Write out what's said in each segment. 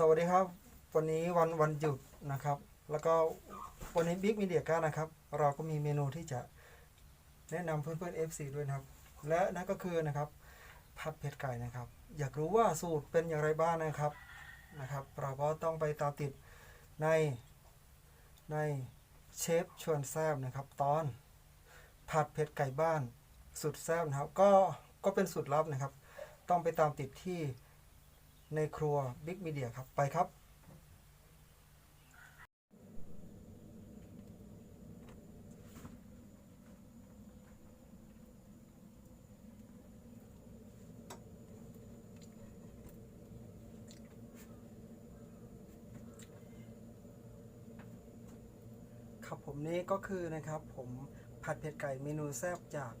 สวัสดีครับ วันนี้วันวันหยุดนะครับ แล้วก็วันนี้บิ๊กมีเดียก้านะครับ เราก็มีเมนูที่จะแนะนำเพื่อนๆ FC ด้วยนะครับ และนั่นก็คือนะครับผัดเผ็ดไก่นะครับ อยากรู้ว่าสูตรเป็นอย่างไรบ้างนะครับนะครับ เราก็ต้องไปตามติดในในเชฟชวนแซบนะครับ ตอนผัดเผ็ดไก่บ้านสุดแซบนะครับ ก็ก็เป็นสูตรลับนะครับ ต้องไปตามติดที่ ในครัวบิ๊กมีเดียครับ ไปครับ ครับผมนี่ก็คือนะครับผมผัดเผ็ดไก่เมนูแซบจาก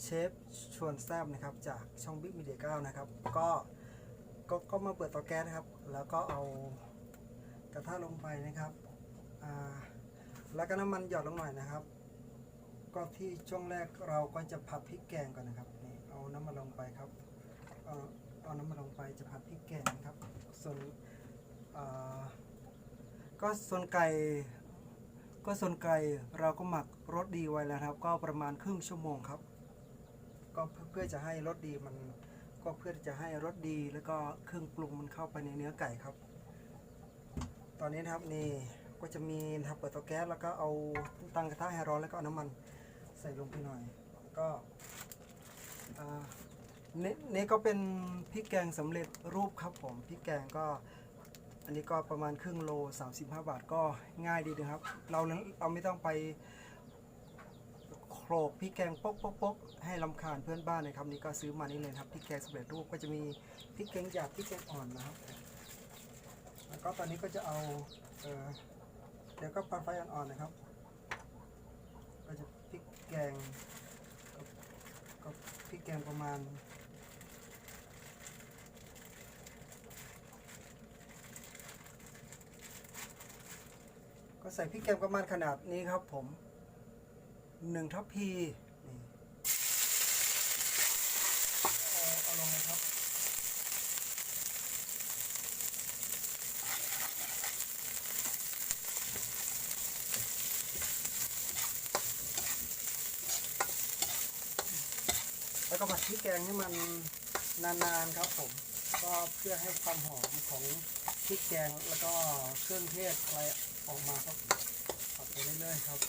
เชฟชวนแซบนะครับจากช่องบิ๊กมีเดีย9นะครับ ก็ ก็ก็มาเปิดเตาแก๊สนะครับ แล้วก็เอากระทะลงไปนะครับแล้วก็น้ำมันหยอดลงหน่อยนะครับ ก็ที่ช่วงแรกเราก็จะผัดพริกแกงก่อนนะครับนี่เอาน้ำมันลงไปครับเอาเอาน้ำมันลงไปจะผัดพริกแกงนะครับ ส่วนก็ส่วนไก่ก็ส่วนไก่เราก็หมักรสดีไว้แล้วครับ ก็ประมาณครึ่งชั่วโมงครับ ก็เพื่อจะให้รสดีมัน ก็เพื่อจะให้รสดีแล้วก็เครื่องปรุงมันเข้าไปในเนื้อไก่ครับ ตอนนี้นะครับนี่ก็จะมีนะครับเปิดเตาแก๊สแล้วก็เอาตั้งกระทะให้ร้อนแล้วก็เอาน้ำมันใส่ลงไปหน่อยก็อ่านี่นี่ก็เป็นพริกแกงสำเร็จรูปครับผมพริกแกงก็อันนี้ก็ประมาณครึ่งโล 35 บาทก็ง่ายดีนะครับ เราเราไม่ต้องไป ลกพริกแกงปกปกปกให้ลำคาญเพื่อนบ้านนะครับนี่ก็ซื้อมานี่เลยครับพริกแกงสำเร็จรูปก็จะมีพริกแกงหยาบพริกแกงอ่อนนะครับ แล้วก็ตอนนี้ก็จะเอาเออเดี๋ยวก็ปัดไฟอ่อนๆนะครับ ก็จะพริกแกงกกับพริกแกงประมาณก็ใส่พริกแกงประมาณขนาดนี้ครับผม หนึ่งทัพพีนี่เอาลงเลยครับ แล้วก็ผัดพริกแกงให้มันนานๆครับผม ก็เพื่อให้ความหอมของพริกแกงแล้วก็เครื่องเทศอะไรออกมาครับผัดไปเรื่อยๆครับ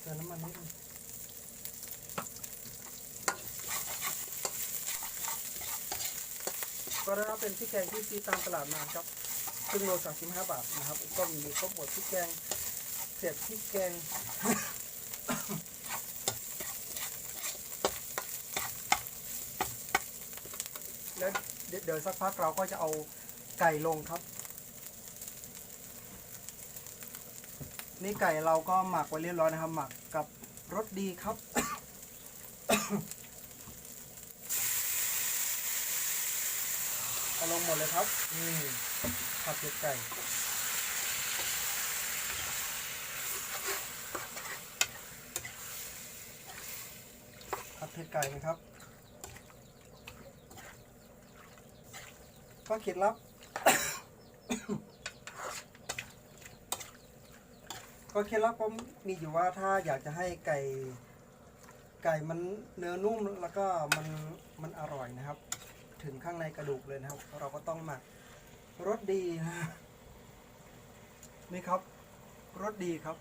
เติมน้ำมันนิดนึง ก็ได้รับเป็นพริกแกงที่ซื้อตามตลาดมาครับครึ่งโลสามสิบห้าบาทนะครับ ก็มีครบหมดพริกแกงเผ็ดพริกแกงแล้วเดี๋ยวเดี๋ยวสักพักเราก็จะเอาไก่ลงครับ นี่ไก่เราก็หมักไว้เรียบร้อยนะครับ หมักกับรสดีครับ เอาลง หมดเลยครับนี่ผัดเผ็ดไก่ผัดเผ็ดไก่นะครับก็เคล็ดลับ ก็เคล็ดลับก็มีอยู่ว่าถ้าอยากจะให้ไก่ไก่มันเนื้อนุ่มแล้วก็มันมันอร่อยนะครับ ถึงข้างในกระดูกเลยนะครับ เราก็ต้องหมักรสดีนะนี่ครับรสดีครับ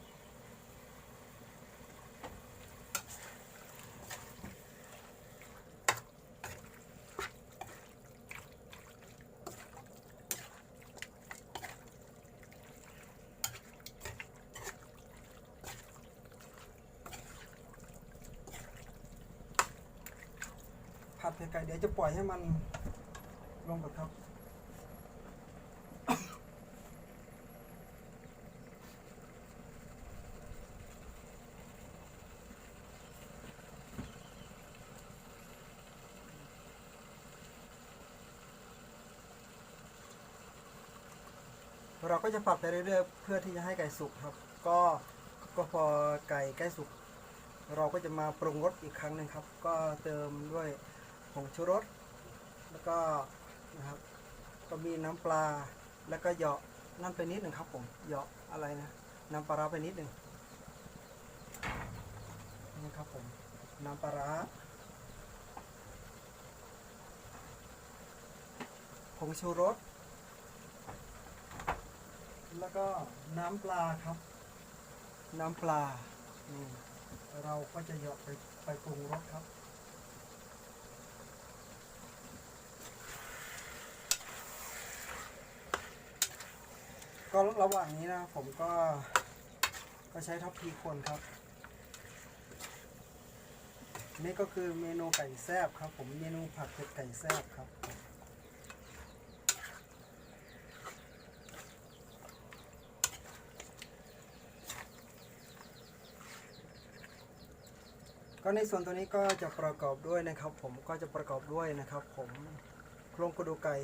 ไก่เดี๋ยวจะปล่อยให้มันลงก่อนครับเราก็จะผัดไปเรื่อยๆ เพื่อที่จะให้ไก่สุกครับ ก็ก็พอไก่ใกล้สุก เราก็จะมาปรุงรสอีกครั้งหนึ่งครับ ก็เติมด้วย ผงชูรส แล้วก็นะครับก็มีน้ำปลา แล้วก็เหยาะนั่นไปนิดหนึ่งครับผมเหยาะอะไรนะ น้ำปลาไปนิดหนึ่งนี่ครับผม น้ำปลาร้าผงชูรส แล้วก็น้ำปลาครับ น้ำปลา นี่ เราก็จะเหยาะไปไปปรุงรสครับ ก็ระหว่างนี้นะผมก็ ก็ใช้ทัพพีคนครับ นี่ก็คือเมนูไก่แซบครับ ผมเมนูผัดเผ็ดไก่แซบครับก็ในส่วนตัวนี้ก็จะประกอบด้วยนะครับ ผมก็จะประกอบด้วยนะครับ ผมโครงกระดูกไก่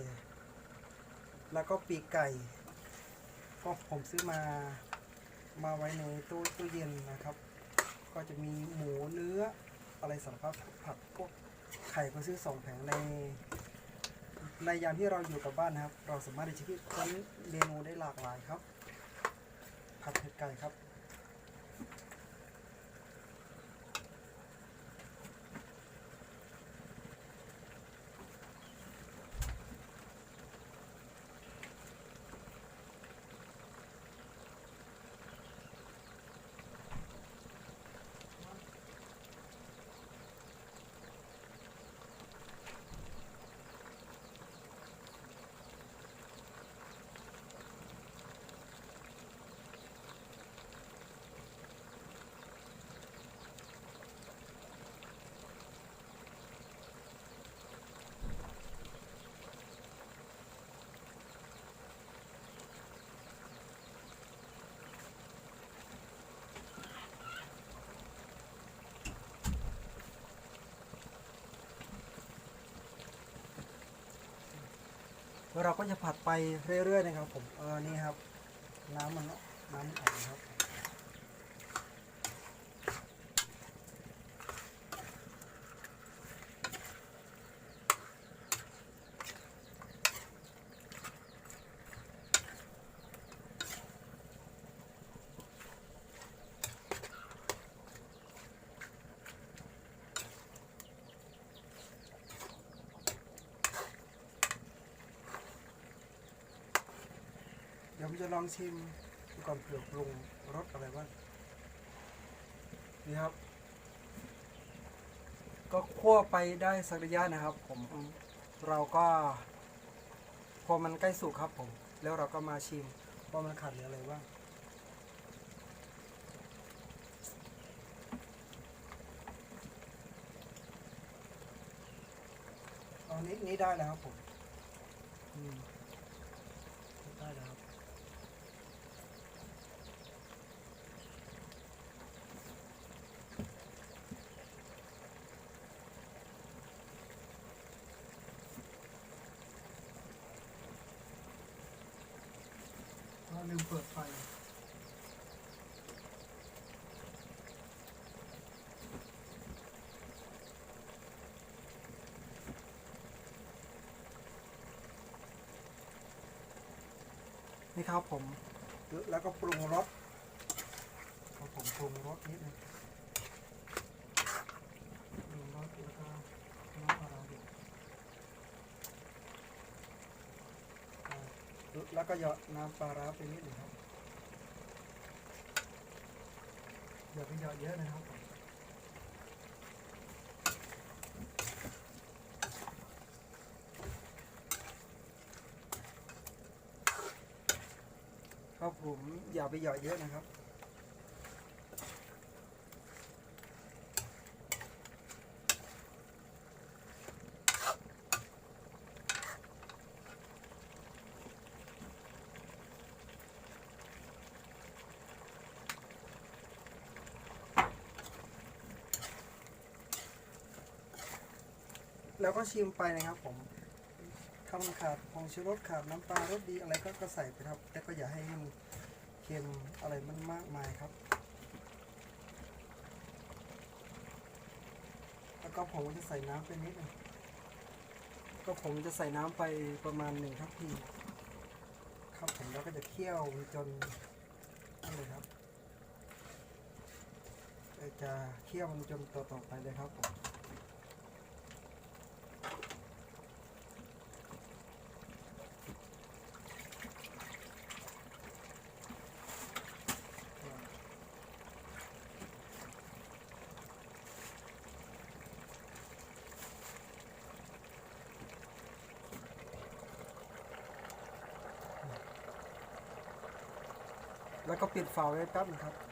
แล้วก็ปีกไก่ ก็ผมซื้อมามาไว้ในตู้ตู้เย็นนะครับ ก็จะมีหมูเนื้ออะไรสารพัดผักพวกไข่ก็ซื้อสองแผงใน ในยามที่เราอยู่กับบ้านนะครับ เราสามารถที่จะคิดค้นเมนูได้หลากหลายครับ ผัดเผ็ดไก่ครับ เราก็จะผัดไปเรื่อยๆนะครับผมเออนี่ครับ น้ำมันน้ำมันอนครับ ผมจะลองชิมดูก่อนเผื่อปรุงรสอะไรบ้างนี่ครับ ก็คั่วไปได้สักระยะนะครับ ผมเราก็ พอมันใกล้สุกครับผม แล้วเราก็มาชิมว่ามันขาดเหลืออะไรบ้างเอานี้นี้ได้แล้วครับผมอืม ได้แล้วครับ เราลืมเปิดไฟนี่ครับผม แล้วก็ปรุงรสครับผมปรุงรสนิดนึงปรุงรสแล้วก็น้ำปลาร้าด้วยอ่าแล้ว ก็หยอดน้ำปลาร้าไปนิดหนึ่งครับอย่าไปหยอดเยอะนะครับผมครับผมอย่าไปหยอดเยอะนะครับ แล้วก็ชิมไปนะครับผมข้าวมันขาดของชูรสขาดน้ำปลารสดีอะไรก็กใส่ไปครับ แต่ก็อย่าให้มันเค็มอะไรมันมากมายครับ แล้วก็ผมจะใส่น้ำไปนิดนึงก็ผมจะใส่น้ำไปประมาณหนึ่งทัพพีครับผมแล้วก็จะเคี่ยวจนนั่นเลยครับจะเคี่ยวมันจนต่อต่อไปเลยครับผม แล้วก็ปิดฝาไว้แป๊บนึงครับ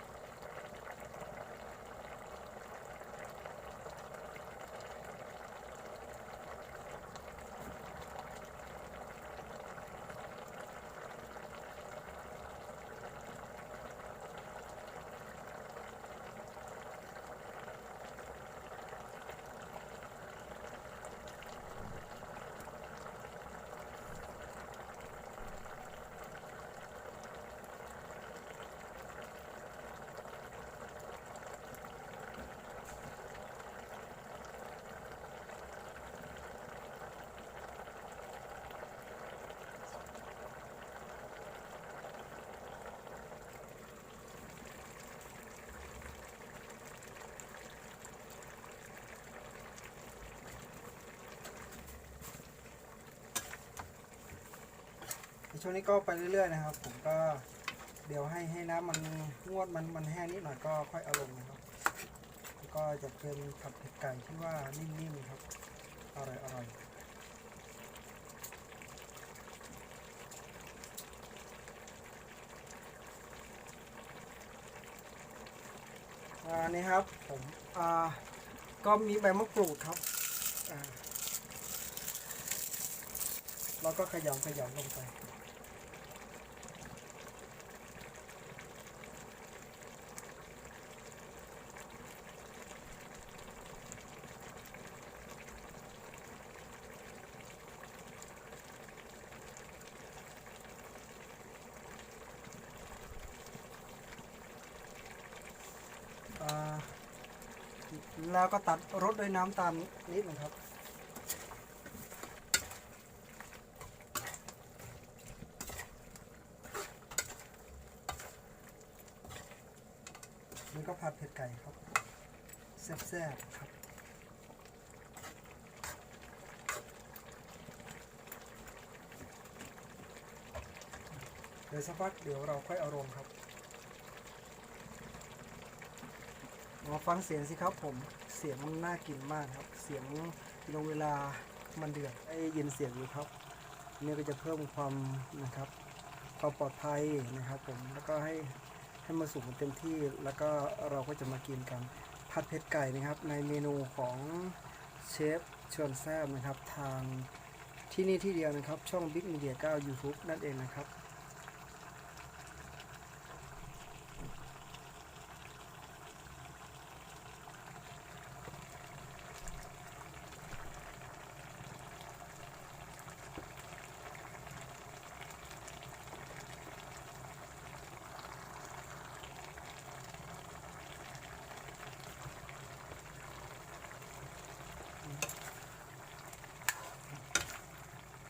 ช่วงนี้ก็ไปเรื่อยๆนะครับ ผมก็เดี๋ยวให้ให้น้ำมันงวดมันมันแห้งนิดหน่อยก็ค่อยเอาลงนะครับก็จะเป็นผัดเผ็ดไก่ที่ว่านิ่มๆครับอร่อยอร่อยอ่านี่ครับผมอ่าก็มีใบมะกรูดครับอ่าแล้วก็ขยำขยำลงไป แล้วก็ตัดรสด้วยน้ำตาลนิดหนึงครับมันก็ผัดเผ็ดไก่ครับแซ่บๆครับเดี๋ยวสักพักเดี๋ยวเราค่อยเอาลงครับ มาฟังเสียงสิครับผมเสียงมันน่ากินมากครับ เสียงลงเวลามันเดือดได้ยินเสียงอยู่ครับนี่ก็จะเพิ่มความนะครับความปลอดภัยนะครับผมแล้วก็ให้ให้มาสุกเต็มที่แล้วก็เราก็จะมากินกันผัดเผ็ดไก่นะครับ ในเมนูของเชฟชวนแซบนะครับ ทางที่นี่ที่เดียวนะครับ ช่อง Big Media 9 YouTube นั่นเองนะครับ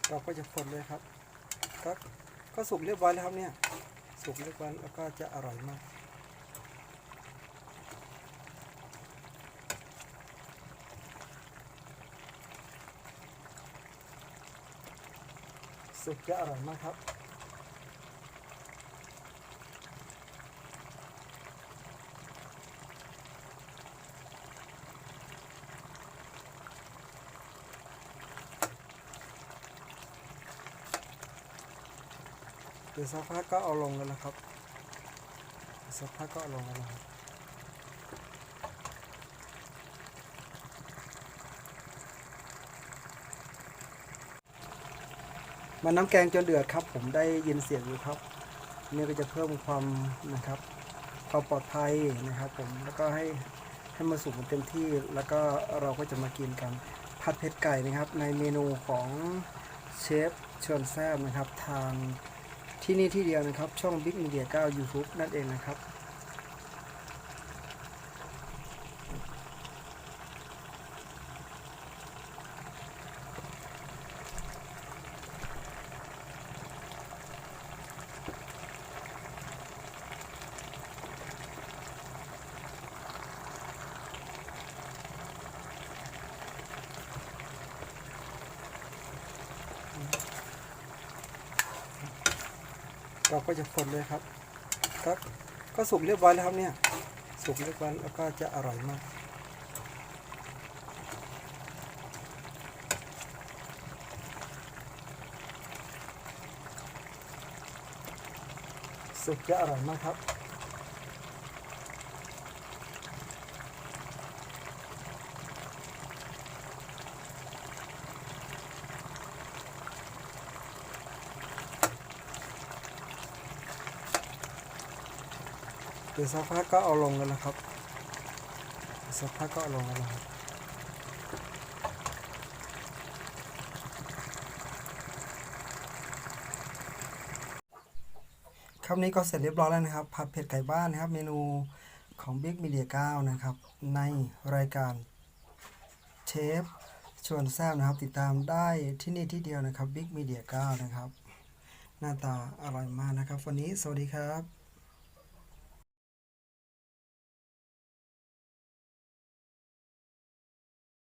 เราก็จะคนเลยครับก็ก็สุกเรียบร้อยแล้วครับเนี่ย สุกเรียบร้อยแล้วก็จะอร่อยมากสุกจะอร่อยมากครับ ดี๋ยวสักพักก็เอาลงแล้วนะครับสักพักก็เอาลงแล้วนะครับมันน้ำแกงจนเดือดครับ ผมได้ยินเสียงอยู่ครับนี่ก็จะเพิ่มความนะครับความปลอดภัยนะครับ ผมแล้วก็ให้ให้มาสุกเต็มที่ แล้วก็เราก็จะมากินกันผัดเผ็ดไก่นะครับ ในเมนูของเชฟชิญแซมนะครับทาง ที่นี่ที่เดียวนะครับ ช่อง Big Media 9 YouTube นั่นเองนะครับ เราก็จะคนเลยครับครับก็สุกเรียบร้อยแล้วครับเนี่ย สุกเรียบร้อยแล้วก็จะอร่อยมากสุกจะอร่อยมากครับ ดี๋ยวสักพักก็เอาลงแล้วนะครับสักพักก็เอาลงแล้วนะครับครับนี้ก็เสร็จเรียบร้อยแล้วนะครับผัดเผ็ดไก่บ้านนะครับ เมนูของ Big Media 9 นะครับ ในรายการเชฟชวนแซบนะครับ ติดตามได้ที่นี่ที่เดียวนะครับ Big Media 9 นะครับ หน้าตาอร่อยมากนะครับ วันนี้สวัสดีครับ